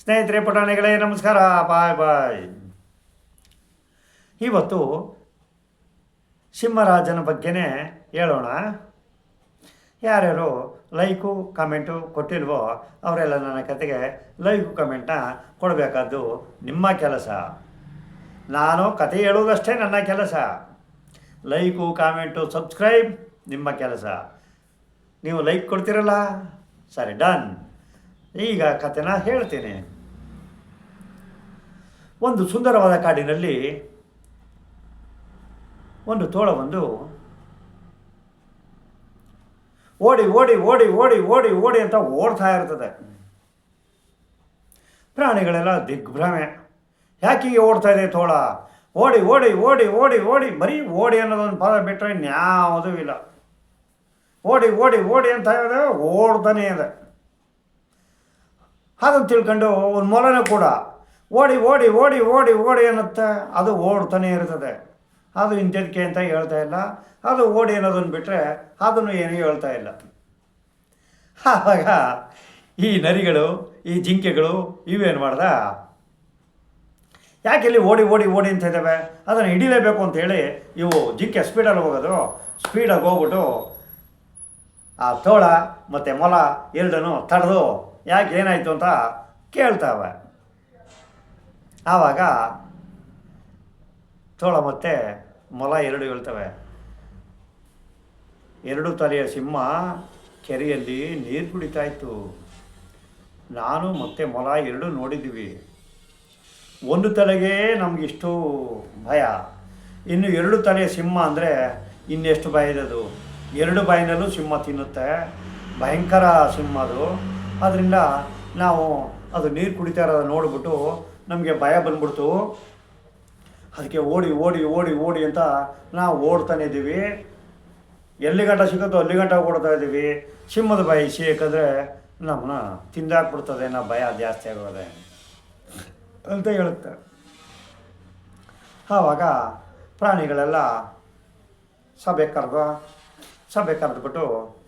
ಸ್ನೇಹಿತರೆ, ಪುಟಾಣಿಗಳೇ, ನಮಸ್ಕಾರ. ಬಾಯ್ ಬಾಯ್. ಇವತ್ತು ಸಿಂಹರಾಜನ ಬಗ್ಗೆನೇ ಹೇಳೋಣ. ಯಾರ್ಯಾರು ಲೈಕು, ಕಮೆಂಟು ಕೊಟ್ಟಿಲ್ವೋ ಅವರೆಲ್ಲ ನನ್ನ ಕತೆಗೆ ಲೈಕು ಕಮೆಂಟ್ನ ಕೊಡಬೇಕಾದ್ದು ನಿಮ್ಮ ಕೆಲಸ. ನಾನು ಕತೆ ಹೇಳೋದಷ್ಟೇ ನನ್ನ ಕೆಲಸ. ಲೈಕು, ಕಾಮೆಂಟು, ಸಬ್ಸ್ಕ್ರೈಬ್ ನಿಮ್ಮ ಕೆಲಸ. ನೀವು ಲೈಕ್ ಕೊಡ್ತೀರಲ್ಲ? ಸರಿ, ಡನ್. ಈಗ ಕತೆನ ಹೇಳ್ತೀನಿ. ಒಂದು ಸುಂದರವಾದ ಕಾಡಿನಲ್ಲಿ ಒಂದು ತೋಳ ಒಂದು ಓಡಿ ಓಡಿ ಓಡಿ ಓಡಿ ಓಡಿ ಓಡಿ ಅಂತ ಓಡ್ತಾ ಇರ್ತದೆ. ಪ್ರಾಣಿಗಳೆಲ್ಲ ದಿಗ್ಭ್ರಮೆ. ಯಾಕೆ ಹೀಗೆ ಓಡ್ತಾ ಇದೆ ತೋಳ? ಓಡಿ ಓಡಿ ಓಡಿ ಓಡಿ ಓಡಿ, ಬರೀ ಓಡಿ ಅನ್ನೋದೊಂದು ಪದ ಬಿಟ್ಟರೆ ಇನ್ಯಾವುದೂ ಇಲ್ಲ. ಓಡಿ ಓಡಿ ಓಡಿ ಅಂತ ಹೇಳಿದ್ರೆ ಓಡ್ತಾನೆ ಇದೆ. ಅದನ್ನು ತಿಳ್ಕೊಂಡು ಒಂದು ಮೊಲನೂ ಕೂಡ ಓಡಿ ಓಡಿ ಓಡಿ ಓಡಿ ಓಡಿ ಅನ್ನತ್ತೆ. ಅದು ಓಡ್ತಾನೆ ಇರ್ತದೆ. ಅದು ಇಂಥದಕ್ಕೆ ಅಂತ ಹೇಳ್ತಾ ಇಲ್ಲ. ಅದು ಓಡಿ ಅನ್ನೋದನ್ನು ಬಿಟ್ಟರೆ ಅದನ್ನು ಏನೂ ಹೇಳ್ತಾ ಇಲ್ಲ. ಆವಾಗ ಈ ನರಿಗಳು, ಈ ಜಿಂಕೆಗಳು ಇವೇನು ಮಾಡ್ದ? ಯಾಕೆ ಇಲ್ಲಿ ಓಡಿ ಓಡಿ ಓಡಿ ಅಂತ ಇದ್ದಾವೆ ಅದನ್ನು ಹಿಡಿಲೇಬೇಕು ಅಂತ ಹೇಳಿ ಇವು ಜಿಂಕೆ ಸ್ಪೀಡಲ್ಲಿ ಹೋಗೋದು. ಸ್ಪೀಡಾಗಿ ಹೋಗ್ಬಿಟ್ಟು ಆ ತೋಳ ಮತ್ತು ಮೊಲ ಎರಡನ್ನು ತಡೆದು ಯಾಕೆ ಏನಾಯಿತು ಅಂತ ಕೇಳ್ತಾವೆ. ಆವಾಗ ತೋಳ ಮತ್ತು ಮೊಲ ಎರಡು ಹೇಳ್ತವೆ. ಎರಡು ತಲೆಯ ಸಿಂಹ ಕೆರೆಯಲ್ಲಿ ನೀರು ಕುಡಿತಾ ಇತ್ತು ನಾನು ಮತ್ತು ಮೊಲ ಎರಡು ನೋಡಿದ್ದೀವಿ. ಒಂದು ತಲೆಗೆ ನಮಗಿಷ್ಟು ಭಯ. ಇನ್ನು ಎರಡು ತಲೆಯ ಸಿಂಹ ಅಂದರೆ ಇನ್ನೆಷ್ಟು ಭಯ ಇರೋದು ಎರಡು ಬಾಯಿನಲ್ಲೂ ಸಿಂಹ ತಿನ್ನುತ್ತೆ. ಭಯಂಕರ ಸಿಂಹ ಅದು. ಅದರಿಂದ ನಾವು ಅದು ನೀರು ಕುಡಿತಾ ಇರೋದು ನೋಡಿಬಿಟ್ಟು ನಮಗೆ ಭಯ ಬಂದ್ಬಿಡ್ತು. ಅದಕ್ಕೆ ಓಡಿ ಓಡಿ ಓಡಿ ಓಡಿ ಅಂತ ನಾವು ಓಡ್ತಾನೆ ಇದ್ದೀವಿ. ಎಲ್ಲಿ ಗಂಟ ಸಿಗುತ್ತೋ ಅಲ್ಲಿ ಗಂಟ ಓಡ್ತಾ ಇದ್ದೀವಿ. ಸಿಂಹದ ಬಾಯಿ ಸೇಕಂದರೆ ನಮ್ಮನ್ನ ತಿಂದಾಕ್ಬಿಡ್ತದೆ ನಾವು ಭಯ ಜಾಸ್ತಿ ಆಗೋದೆ. ಅಂತ ಹೇಳುತ್ತೆ. ಆವಾಗ ಪ್ರಾಣಿಗಳೆಲ್ಲ ಸಭೆ ಕರೆದು ಸಭೆ ಕರೆದ್ಬಿಟ್ಟು "ಆ,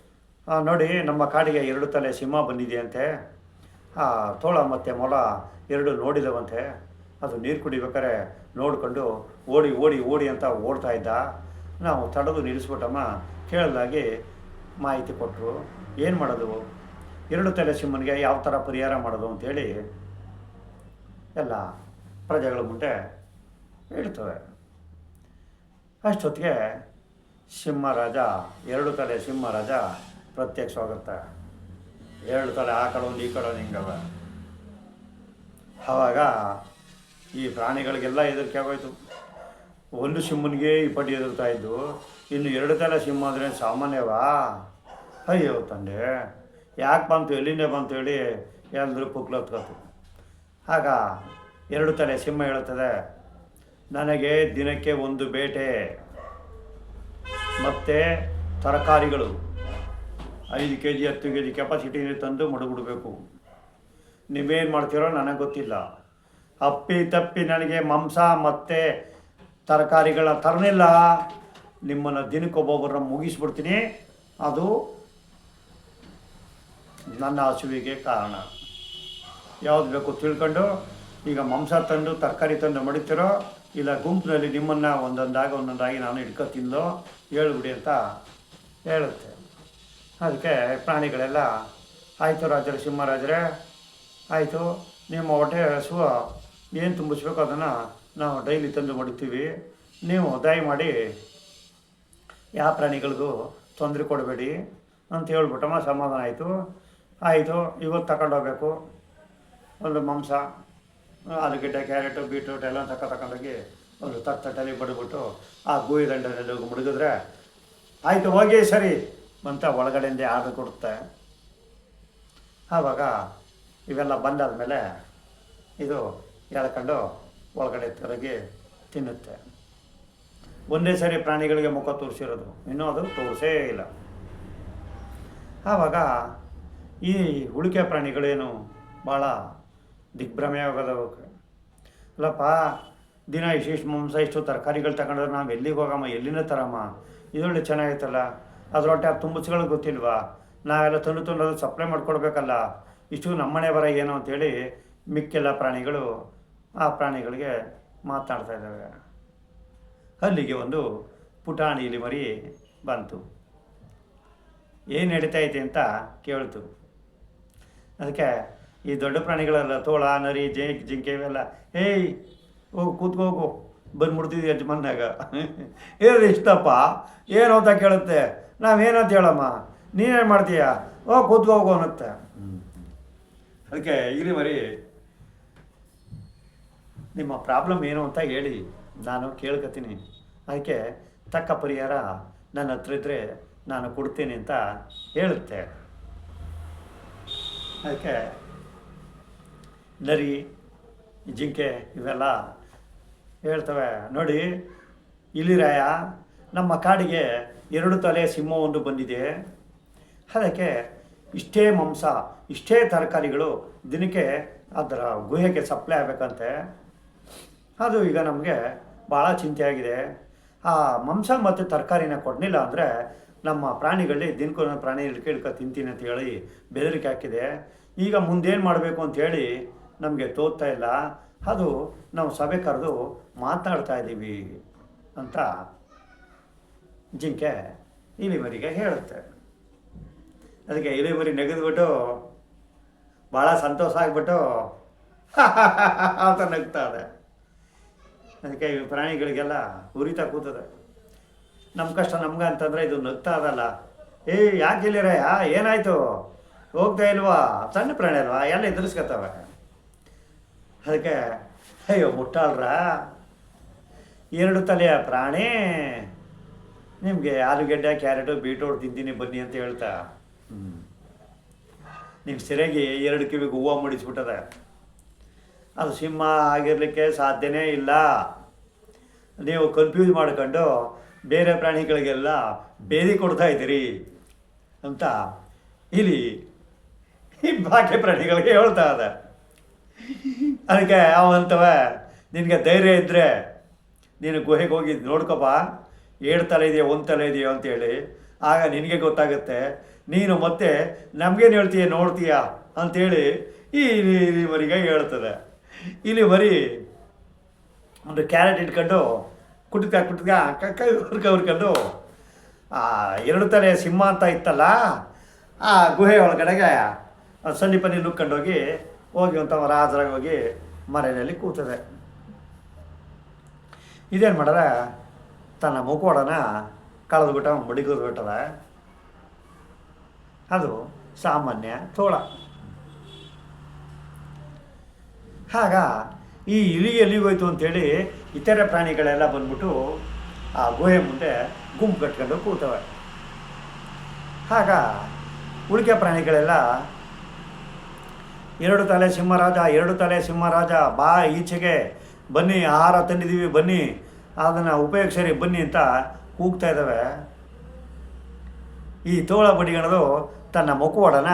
ನೋಡಿ, ನಮ್ಮ ಕಾಡಿಗೆ ಎರಡು ತಲೆ ಸಿಂಹ ಬಂದಿದೆಯಂತೆ ಆ, ತೋಳ ಮತ್ತು ಮೊಲ ಎರಡು ನೋಡಿದವಂತೆ. ಅದು ನೀರು ಕುಡಿಬೇಕಾರೆ ನೋಡಿಕೊಂಡು ಓಡಿ ಓಡಿ ಓಡಿ ಅಂತ ಓಡ್ತಾ ಇದ್ದ. ನಾವು ತಡೆದು ನಿಲ್ಲಿಸ್ಬಿಟ್ಟಮ್ಮ ಕೇಳಲಾಗಿ ಮಾಹಿತಿ ಕೊಟ್ಟರು ಏನು ಮಾಡೋದು? ಎರಡು ತಲೆ ಸಿಂಹನಿಗೆ ಯಾವ ಥರ ಪರಿಹಾರ ಮಾಡೋದು ಅಂತೇಳಿ ಎಲ್ಲ ಪ್ರಜೆಗಳ ಮುಂದೆ ಇಡ್ತವೆ ಅಷ್ಟೊತ್ತಿಗೆ ಸಿಂಹರಾಜ, ಎರಡು ತಲೆ ಸಿಂಹರಾಜ ಪ್ರತ್ಯಕ್ಷವಾಗುತ್ತೆ ಎರಡು ತಲೆ, ಆ ಕಡೆ ಒಂದು, ಈ ಕಡೆ ಹಿಂಗವ ಆವಾಗ ಈ ಪ್ರಾಣಿಗಳಿಗೆಲ್ಲ ಹೆದರಿಕೆ ಆಗೋಯ್ತು. ಒಂದು ಸಿಂಹನಿಗೆ ಈ ಪಟ್ಟಿ ಎದುರ್ತಾ ಇದ್ದು, ಇನ್ನು ಎರಡು ತಲೆ ಸಿಂಹ ಅಂದರೆ ಸಾಮಾನ್ಯವಾ? ಅಯ್ಯೋ ತಂದೆ, ಯಾಕೆ ಬಂತು, ಎಲ್ಲಿಂದ ಬಂತು ಹೇಳಿ ಎಲ್ಲರೂ ಪುಕ್ಲತ್ಕೊತು ಆಗ ಎರಡು ತಲೆ ಸಿಂಹ ಹೇಳುತ್ತದೆ, ನನಗೆ ದಿನಕ್ಕೆ ಒಂದು ಬೇಟೆ, ಮತ್ತು ತರಕಾರಿಗಳು. ಐದು ಕೆ ಜಿ ಹತ್ತು ಕೆ ಜಿ ಕೆಪಾಸಿಟಿ ತಂದು ಮಡಗ್ಬಿಡ್ಬೇಕು. ನೀವೇನು ಮಾಡ್ತೀರೋ ನನಗೆ ಗೊತ್ತಿಲ್ಲ. ಅಪ್ಪಿ ತಪ್ಪಿ ನನಗೆ ಮಾಂಸ ಮತ್ತು ತರಕಾರಿಗಳ ತರನಿಲ್ಲ ನಿಮ್ಮನ್ನು ದಿನಕ್ಕೊಬ್ಬೊಬ್ಬರನ್ನ ಮುಗಿಸ್ಬಿಡ್ತೀನಿ. ಅದು ನನ್ನ ಹಸುವಿಗೆ ಕಾರಣ. ಯಾವ್ದು ಬೇಕು ತಿಳ್ಕೊಂಡು ಈಗ ಮಾಂಸ ತಂದು, ತರಕಾರಿ ತಂದು ಮಡಿತೀರೋ, ಇಲ್ಲ ಗುಂಪಿನಲ್ಲಿ ನಿಮ್ಮನ್ನು ಒಂದೊಂದಾಗಿ ಒಂದೊಂದಾಗಿ ನಾನು ಹಿಡ್ಕೊತಿಂದೋ ಹೇಳ್ಬಿಡಿ ಅಂತ ಹೇಳುತ್ತೆ ಅದಕ್ಕೆ ಪ್ರಾಣಿಗಳೆಲ್ಲ ಆಯಿತು ರಾಜರ, ಸಿಂಹರಾಜರೇ, ಆಯಿತು, ನಿಮ್ಮ ಹೊಟ್ಟೆ ಹಸುವ ಏನು ತುಂಬಿಸ್ಬೇಕು ಅದನ್ನು ನಾವು ಡೈಲಿ ತಂದು ಮಡಿತೀವಿ ನೀವು ದಯಮಾಡಿ ಯಾವ ಪ್ರಾಣಿಗಳಿಗೂ ತೊಂದರೆ ಕೊಡಬೇಡಿ ಅಂತ ಹೇಳ್ಬಿಟ್ಟಮ್ಮ, ಸಮಾಧಾನ ಆಯಿತು. ಆಯಿತು, ಇವತ್ತು ತಗೊಂಡು ಹೋಗ್ಬೇಕು. ಒಂದು ಮಾಂಸ, ಆಲೂಗಡ್ಡೆ, ಕ್ಯಾರೆಟು, ಬೀಟ್ರೂಟ್ ಎಲ್ಲ ತಕ್ಕ ತಗೊಂಡೋಗಿ ಒಂದು ತಟ್ಟಲ್ಲಿ ಬಡ್ಬಿಟ್ಟು ಆ ಗೂಯಿ ದಂಡದಲ್ಲಿ ಮುಡಿಗಿದ್ರೆ ಆಯಿತು, ಹೋಗಿ ಸರಿ. ಅಂತ ಒಳಗಡೆಯಿಂದ ಆರ್ಡರ್ ಕೊಡುತ್ತೆ. ಆವಾಗ ಇವೆಲ್ಲ ಬಂದಾದಮೇಲೆ ಇದು ಎಳ್ಕೊಂಡು ಒಳಗಡೆ ತಿರುಗಿ ತಿನ್ನುತ್ತೆ. ಒಂದೇ ಸರಿ ಪ್ರಾಣಿಗಳಿಗೆ ಮುಖ ತೋರಿಸಿರೋದು. ಇನ್ನೂ ಅದು ತೋರಿಸೇ ಇಲ್ಲ. ಆವಾಗ ಈ ಉಳಿಕೆ ಪ್ರಾಣಿಗಳೇನು ಭಾಳ ದಿಗ್ಭ್ರಮೆ ಆಗೋದವಕ್ಕೆ ಅಲ್ಲಪ್ಪ ದಿನ ಇಷ್ಟು ಮಾಂಸ ಇಷ್ಟು ತರಕಾರಿಗಳು ತಗೊಂಡ್ರೆ ನಾವು ಎಲ್ಲಿಗೆ ಹೋಗಮ್ಮ, ಎಲ್ಲಿಂದ ತರಮ್ಮ? ಇದೊಳ್ಳೆ ಚೆನ್ನಾಗೈತಲ್ಲ. ಅದ್ರೊಟ್ಟೆ ಆ ತುಂಬಿಸ್ಗಳು ಗೊತ್ತಿಲ್ವಾ? ನಾವೆಲ್ಲ ತಂದು ತಂದು ಅದು ಸಪ್ಲೈ ಮಾಡಿಕೊಡ್ಬೇಕಲ್ಲ. ಇಷ್ಟು ನಮ್ಮನೆ ಬರ ಏನು ಅಂತೇಳಿ ಮಿಕ್ಕೆಲ್ಲ ಪ್ರಾಣಿಗಳು ಆ ಪ್ರಾಣಿಗಳಿಗೆ ಮಾತಾಡ್ತಾ ಇದ್ದಾವೆ. ಅಲ್ಲಿಗೆ ಒಂದು ಪುಟಾಣಿ ಇಲಿ ಮರಿ ಬಂತು. ಏನು ನಡೀತಾ ಐತೆ ಅಂತ ಕೇಳ್ತು. ಅದಕ್ಕೆ ಈ ದೊಡ್ಡ ಪ್ರಾಣಿಗಳೆಲ್ಲ ತೋಳ, ನರಿ, ಜೇ, ಜಿಂಕೆ ಇವೆಲ್ಲ, ಏಯ್, ಹೋಗು ಕೂತ್ಕೋಗು ಬಂದು ಬಂದ್ಬಿಡ್ತಿದ್ವಿ ಯಜಮಾನ್ಯಾಗ ಏನು ಇಷ್ಟಪ್ಪ, ಏನು ಅಂತ ಕೇಳುತ್ತೆ. ನಾವೇನಂತ ಹೇಳಮ್ಮ? ನೀನೇನು ಮಾಡ್ತೀಯ? ಓ, ಕೂತ್ಕೋ, ಹೋಗು ಅನ್ನತ್ತೆ. ಅದಕ್ಕೆ ಇಲ್ಲಿ ಮರಿ. ನಿಮ್ಮ ಪ್ರಾಬ್ಲಮ್ ಏನು ಅಂತ ಹೇಳಿ ನಾನು ಕೇಳ್ಕೊತೀನಿ ಅದಕ್ಕೆ ತಕ್ಕ ಪರಿಹಾರ ನನ್ನ ಹತ್ರ ಇದ್ದರೆ ನಾನು ಕೊಡ್ತೀನಿ ಅಂತ ಹೇಳುತ್ತೆ. ಅದಕ್ಕೆ ನರಿ, ಜಿಂಕೆ ಇವೆಲ್ಲ ಹೇಳ್ತವೆ. ನೋಡಿ, ಇಲ್ಲಿರಾಯ, ನಮ್ಮ ಕಾಡಿಗೆ ಎರಡು ತಲೆ ಸಿಂಹ ಒಂದು ಬಂದಿದೆ. ಅದಕ್ಕೆ ಇಷ್ಟೇ ಮಾಂಸ, ಇಷ್ಟೇ ತರಕಾರಿಗಳು ದಿನಕ್ಕೆ ಅದರ ಗುಹೆಗೆ ಸಪ್ಲೈ ಆಗಬೇಕಂತೆ. ಅದು ಈಗ ನಮಗೆ ಭಾಳ ಚಿಂತೆಯಾಗಿದೆ ಆ ಮಾಂಸ ಮತ್ತು ತರಕಾರಿನ ಕೊಡಲಿಲ್ಲ ಅಂದರೆ ನಮ್ಮ ಪ್ರಾಣಿಗಳಲ್ಲಿ ದಿನಕ್ಕೊಂದೊಂದು ಪ್ರಾಣಿ ಹಿಡ್ಕ ತಿಂತೀನಿ ಅಂತ ಹೇಳಿ ಬೆದರಿಕೆ ಹಾಕಿದೆ. ಈಗ ಮುಂದೇನು ಮಾಡಬೇಕು ಅಂತೇಳಿ ನಮಗೆ ತೋರ್ತಾ ಇಲ್ಲ. ಅದು ನಾವು ಸಭೆ ಕರೆದು ಮಾತನಾಡ್ತಾ ಇದ್ದೀವಿ ಅಂತ ಜಿಂಕೆ ಇಲಿಮರಿಗೆ ಹೇಳುತ್ತೆ. ಅದಕ್ಕೆ ಇಲಿಮರಿ ನೆಗೆದ್ಬಿಟ್ಟು ಭಾಳ ಸಂತೋಷ ಆಗಿಬಿಟ್ಟು ಅಂತ ನಗ್ತಾ ಇದೆ. ಅದಕ್ಕೆ ಈ ಪ್ರಾಣಿಗಳಿಗೆಲ್ಲ ಉರಿತಾ ಕೂತದೆ. ನಮ್ಮ ಕಷ್ಟ ನಮ್ಗೆ ಅಂತಂದರೆ ಇದು ನಗ್ತಾ ಇದಲ್ಲ. ಏ, ಯಾಕೆ ಇಲ್ಲಿರಯ್ಯ ಏನಾಯಿತು? ಹೋಗ್ತಾ ಇಲ್ವಾ? ಸಣ್ಣ ಪ್ರಾಣಿ ಅಲ್ವಾ? ಎಲ್ಲ ಎದುರಿಸ್ಕೊತವೆ. ಅದಕ್ಕೆ, ಅಯ್ಯೋ, ಮುಟ್ಟಾಳ್ರ? ಎರಡು ತಲೆಯ ಪ್ರಾಣಿ ನಿಮಗೆ ಆಲೂಗೆಡ್ಡೆ, ಕ್ಯಾರೆಟು, ಬೀಟ್ರೋಟ್ ತಿಂತೀನಿ ಬನ್ನಿ ಅಂತ ಹೇಳ್ತಾ? ನಿಮ್ಮ ಸೆರೆಗೆ ಎರಡು ಕಿವಿಗೆ ಹೂವು ಮುಡಿಸ್ಬಿಟ್ಟದೆ ಅದು ಸಿಂಹ ಆಗಿರಲಿಕ್ಕೆ ಸಾಧ್ಯನೇ ಇಲ್ಲ. ನೀವು ಕನ್ಫ್ಯೂಸ್ ಮಾಡ್ಕೊಂಡು ಬೇರೆ ಪ್ರಾಣಿಗಳಿಗೆಲ್ಲ ಬೇದಿ ಕೊಡ್ತಾ ಇದ್ದೀರಿ ಅಂತ ಇಲ್ಲಿ ಈ ಬಾಕಿ ಪ್ರಾಣಿಗಳಿಗೆ ಹೇಳ್ತಾ ಇದೆ. ಅದಕ್ಕೆ ಅವಂತವ ನಿನಗೆ ಧೈರ್ಯ ಇದ್ದರೆ ನೀನು ಗುಹೆಗೆ ಹೋಗಿ ನೋಡ್ಕೊಪ್ಪ ಏಳು ತಲೆ ಇದೆಯೋ, ಒಂದು ತಲೆ ಇದೆಯೋ ಅಂತೇಳಿ. ಆಗ ನಿನಗೆ ಗೊತ್ತಾಗುತ್ತೆ, ನೀನು ಮತ್ತೆ ನಮಗೇನು ಹೇಳ್ತೀಯ, ನೋಡ್ತೀಯ ಅಂಥೇಳಿ ಈ ಇಲ್ಲಿ ಮರಿಗೆ ಹೇಳ್ತದೆ. ಇಲ್ಲಿ ಬರೀ ಒಂದು ಕ್ಯಾರೆಟ್ ಇಟ್ಕೊಂಡು ಕುಟ್ಕ ಕುಟ್ಕ ಕಕ್ಕ ಆ, ಎರಡು ತಲೆ ಸಿಂಹ ಅಂತ ಇತ್ತಲ್ಲ, ಆ ಗುಹೆ ಒಳಗಡೆಗೆ ಸನ್ನಿ ಪನ್ನಿ ನುಕ್ಕೊಂಡು ಹೋಗಿ ಅಂತ ರಾಜರಾಗಿ ಹೋಗಿ ಮರೆಯಲ್ಲಿ ಕೂತದೆ. ಇದೇನು ಮಾಡದ ತನ್ನ ಮುಖೋಡನ ಕಳೆದ್ಬಿಟ್ಟ ಮಡಿಗೋದು ಬಿಟ್ಟದ. ಅದು ಸಾಮಾನ್ಯ ತೋಳ. ಆಗ ಈ ಇಲಿ ಎಲ್ಲಿಗೆ ಹೋಯ್ತು ಅಂತೇಳಿ ಇತರೆ ಪ್ರಾಣಿಗಳೆಲ್ಲ ಬಂದ್ಬಿಟ್ಟು ಆ ಗುಹೆ ಮುಂದೆ ಗುಂಪು ಕಟ್ಕೊಂಡು ಕೂತವೆ. ಆಗ ಉಳಿಕೆ ಪ್ರಾಣಿಗಳೆಲ್ಲ ಎರಡು ತಲೆ ಸಿಂಹರಾಜ, ಎರಡು ತಲೆ ಸಿಂಹರಾಜ, ಬಾ ಈಚೆಗೆ ಬನ್ನಿ, ಆಹಾರ ತಂದಿದ್ದೀವಿ, ಬನ್ನಿ. ಅದನ್ನು ಉಪಯೋಗಿಸರಿ, ಬನ್ನಿ ಅಂತ ಕೂಗ್ತಾ ಇದ್ದಾವೆ. ಈ ತೋಳ ಬಡಿಗಣದು ತನ್ನ ಮುಖವಾಡನ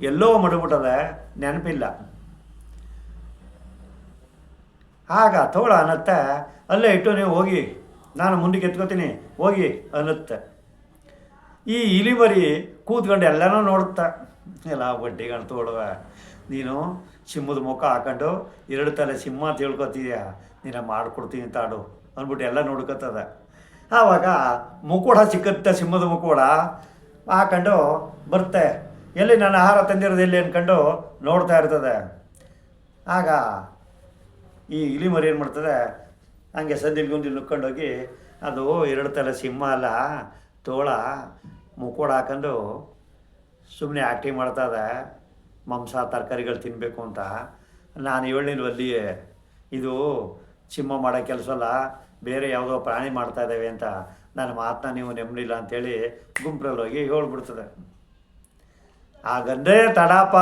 ಎಲ್ಲೋ ಮಡಿಬಿಟ್ಟದೆ ನೆನಪಿಲ್ಲ. ಆಗ ತೋಳ ಅನ್ನತ್ತೆ, ಅಲ್ಲೇ ಇಟ್ಟು ನೀವು ಹೋಗಿ, ನಾನು ಮುಂದಕ್ಕೆ ಎತ್ಕೋತೀನಿ ಹೋಗಿ ಅನ್ನತ್ತೆ. ಈ ಇಲಿಮರಿ ಕೂತ್ಕೊಂಡು ಎಲ್ಲನೂ ನೋಡುತ್ತೆ. ಎಲ್ಲ ಬಡ್ಡಿಗಳು ತೋಳುವ, ನೀನು ಸಿಂಹದ ಮುಖ ಹಾಕೊಂಡು ಎರಡು ತಲೆ ಸಿಂಹ ತಿಳ್ಕೊತಿದ್ಯಾ ನೀನು ಮಾಡ್ಕೊಡ್ತೀನಿ ತಾಡು ಅಂದ್ಬಿಟ್ಟು ಎಲ್ಲ ನೋಡ್ಕೊತದ. ಆವಾಗ ಮುಕೋಡ ಸಿಕ್ಕತ್ತ ಸಿಂಹದ ಮುಕೋಡ ಹಾಕೊಂಡು ಬರುತ್ತೆ. ಎಲ್ಲಿ ನಾನು ಆಹಾರ ತಂದಿರೋದು ಎಲ್ಲಿ ಅಂದ್ಕೊಂಡು ನೋಡ್ತಾ ಇರ್ತದೆ. ಆಗ ಈ ಇಲಿ ಮರಿ ಏನು ಮಾಡ್ತದೆ? ಹಂಗೆ ಸದ್ದಿಲ್ ಗುಂದಿ ನುಕ್ಕೊಂಡೋಗಿ ಅದು ಎರಡು ತಲೆ ಸಿಂಹ ಅಲ್ಲ, ತೋಳ ಮುಕೋಡ ಹಾಕೊಂಡು ಸುಮ್ಮನೆ ಆ್ಯಕ್ಟಿಂಗ್ ಮಾಡ್ತದೆ ಮಾಂಸ, ತರಕಾರಿಗಳು ತಿನ್ನಬೇಕು ಅಂತ. ನಾನು ಹೇಳಿಲ್ವಲ್ಲಿ ಇದು ಸಿಂಹ ಮಾಡೋ ಕೆಲಸ ಅಲ್ಲ, ಬೇರೆ ಯಾವುದೋ ಪ್ರಾಣಿ ಮಾಡ್ತಾ ಇದ್ದಾವೆ ಅಂತ ನನ್ನ ಮಾತನ್ನ ನೀವು ನೆಮ್ಮದಿಲ್ಲ ಅಂತೇಳಿ ಗುಂಪರಲ್ಲಿ ಹೋಗಿ ಹೇಳ್ಬಿಡ್ತದೆ. ಹಾಗಂದ್ರೆ ತಡಾಪ.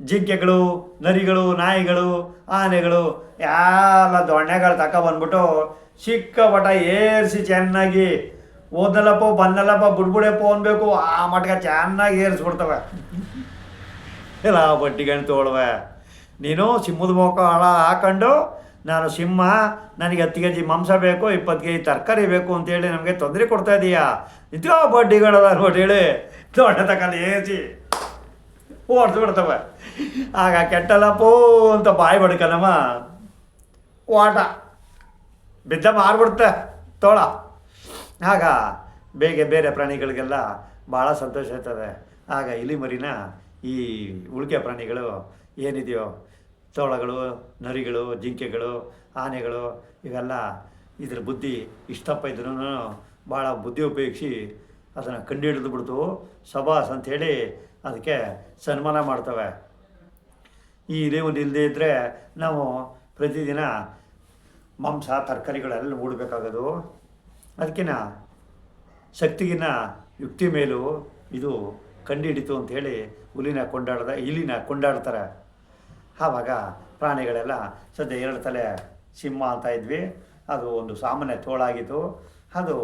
ಜಿಂಕೆಗಳು, ನರಿಗಳು, ನಾಯಿಗಳು, ಆನೆಗಳು ಎಲ್ಲ ದೊಣ್ಣೆಗಳು ಚಿಕ್ಕ ಬಟ ಏರಿಸಿ ಚೆನ್ನಾಗಿ ಓದಲಪ್ಪ ಬಂದಲ್ಲಪ್ಪ ಬುಡ್ಬುಡೆಪ್ಪ ಅನ್ಬೇಕು, ಆ ಮಟ್ಕ ಚೆನ್ನಾಗಿ ಏರಿಸ್ಬಿಡ್ತವೆ. ಎಲ್ಲ ಬಡ್ಡಿಗಣ್ಣು ತೊಗೊಳ್ವೆ ನೀನು ಸಿಂಹದ ಮುಖ ಹಳ ಹಾಕೊಂಡು, ನಾನು ಸಿಂಹ, ನನಗೆ ಹತ್ತು ಕೆ ಜಿ ಮಾಂಸ ಬೇಕು, ಇಪ್ಪತ್ತು ಕೆ ಜಿ ತರಕಾರಿ ಬೇಕು ಅಂತೇಳಿ ನಮಗೆ ತೊಂದರೆ ಕೊಡ್ತಾ ಇದೀಯಾ? ಬಡ್ಡಿಗಳದ ನೋಡಿ ಹೇಳಿ. ದೊಡ್ಡ ತಕಲ್ಲಿ ಏಜಿ ಓಡ್ದು ಬಿಡ್ತವೆ. ಆಗ ಕೆಟ್ಟಲ್ಲ ಪೋ ಅಂತ ಬಾಯಿ ಬಡ್ಕನಮ್ಮ. ಓಟ ಬಿದ್ದ ಮಾರ್ಬಿಡುತ್ತೆ. ತೋಳ. ಆಗ ಬೇಗ ಬೇರೆ ಪ್ರಾಣಿಗಳಿಗೆಲ್ಲ ಭಾಳ ಸಂತೋಷ ಆಯ್ತದೆ ಆಗ ಇಲಿ ಮರಿನ ಈ ಉಳಿಕೆ ಪ್ರಾಣಿಗಳು ಏನಿದೆಯೋ ತೋಳಗಳು, ನರಿಗಳು, ಜಿಂಕೆಗಳು, ಆನೆಗಳು ಇವೆಲ್ಲ ಇದ್ರ ಬುದ್ಧಿ ಇಷ್ಟಪ್ಪ ಇದ್ರೂ ಭಾಳ ಬುದ್ಧಿ ಉಪಯೋಗಿಸಿ ಅದನ್ನು ಕಂಡು ಹಿಡಿದು ಬಿಡ್ತು. ಸಬಾಸ್ ಅಂಥೇಳಿ ಅದಕ್ಕೆ ಸನ್ಮಾನ ಮಾಡ್ತವೆ. ಈ ಇಲಿ ಒಂದು ಇಲ್ಲದೆ ಇದ್ದರೆ ನಾವು ಪ್ರತಿದಿನ ಮಾಂಸ, ತರಕಾರಿಗಳೆಲ್ಲ ಮೂಡಬೇಕಾಗೋದು ಅದಕ್ಕಿಂತ ಶಕ್ತಿಗಿನ ಯುಕ್ತಿ ಮೇಲೂ ಇದು ಕಂಡುಹಿಡಿತು ಅಂಥೇಳಿ ಹುಲಿನ ಕೊಂಡಾಡ್ದ, ಇಲಿನ ಕೊಂಡಾಡ್ತಾರೆ. ಆವಾಗ ಪ್ರಾಣಿಗಳೆಲ್ಲ ಸದ್ಯ ಎರಡು ತಲೆ ಸಿಂಹ ಅಂತ ಇದ್ವಿ. ಅದು ಒಂದು ಸಾಮಾನ್ಯ ತೋಳಾಗಿತ್ತು. ಅದು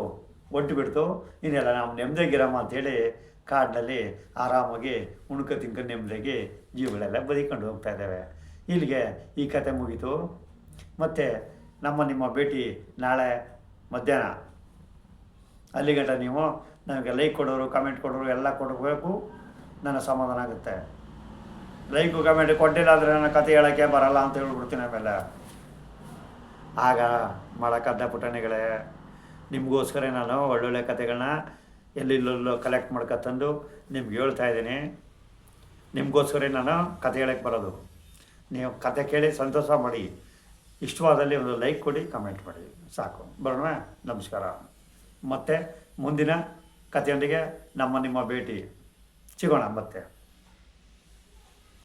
ಒಟ್ಟು ಬಿಡ್ತು. ಇನ್ನೆಲ್ಲ ನಾವು ನೆಮ್ಮದಿಗಿರಮ್ಮ ಅಂಥೇಳಿ ಕಾಡಿನಲ್ಲಿ ಆರಾಮಾಗಿ ಉಣ್ಕ ತಿಂಕ ನೆಮ್ಮದಿಗೆ ಜೀವಗಳೆಲ್ಲ ಬದಿಕೊಂಡು ಹೋಗ್ತಾ ಇದ್ದಾವೆ. ಇಲ್ಲಿಗೆ ಈ ಕತೆ ಮುಗೀತು. ಮತ್ತು ನಮ್ಮ ನಿಮ್ಮ ಭೇಟಿ ನಾಳೆ ಮಧ್ಯಾಹ್ನ. ಅಲ್ಲಿಗಂಟ ನೀವು ನನಗೆ ಲೈಕ್ ಕೊಡೋರು, ಕಮೆಂಟ್ ಕೊಡೋರು ಎಲ್ಲ ಕೊಡಬೇಕು. ನನ್ನ ಸಮಾಧಾನ ಆಗುತ್ತೆ. ಲೈಕು ಕಮೆಂಟ್ ಕೊಟ್ಟಿಲ್ಲ ಅಂದರೆ ನನ್ನ ಕತೆ ಹೇಳೋಕ್ಕೆ ಬರಲ್ಲ ಅಂತ ಹೇಳ್ಬಿಡ್ತೀನಿ ಆಮೇಲೆ. ಆಗ ಮಾಡೋಕ್ಕದ್ದ ಪುಟಾಣಿಗಳೇ ನಿಮಗೋಸ್ಕರ ನಾನು ಒಳ್ಳೊಳ್ಳೆ ಕತೆಗಳನ್ನ ಎಲ್ಲಿಲ್ಲಲ್ಲೋ ಕಲೆಕ್ಟ್ ಮಾಡ್ಕೊತಂದು ನಿಮ್ಗೆ ಹೇಳ್ತಾ ಇದ್ದೀನಿ. ನಿಮಗೋಸ್ಕರ ನಾನು ಕತೆ ಹೇಳಕ್ಕೆ ಬರೋದು. ನೀವು ಕತೆ ಕೇಳಿ ಸಂತೋಷ ಮಾಡಿ. ಇಷ್ಟವಾದಲ್ಲಿ ಒಂದು ಲೈಕ್ ಕೊಡಿ ಕಮೆಂಟ್ ಮಾಡಿ. ಸಾಕು. ಬರೋಣ ನಮಸ್ಕಾರ. ಮತ್ತು ಮುಂದಿನ ಕಥೆಯೊಂದಿಗೆ ನಮ್ಮ ನಿಮ್ಮ ಭೇಟಿ. ಸಿಗೋಣ ಮತ್ತೆ.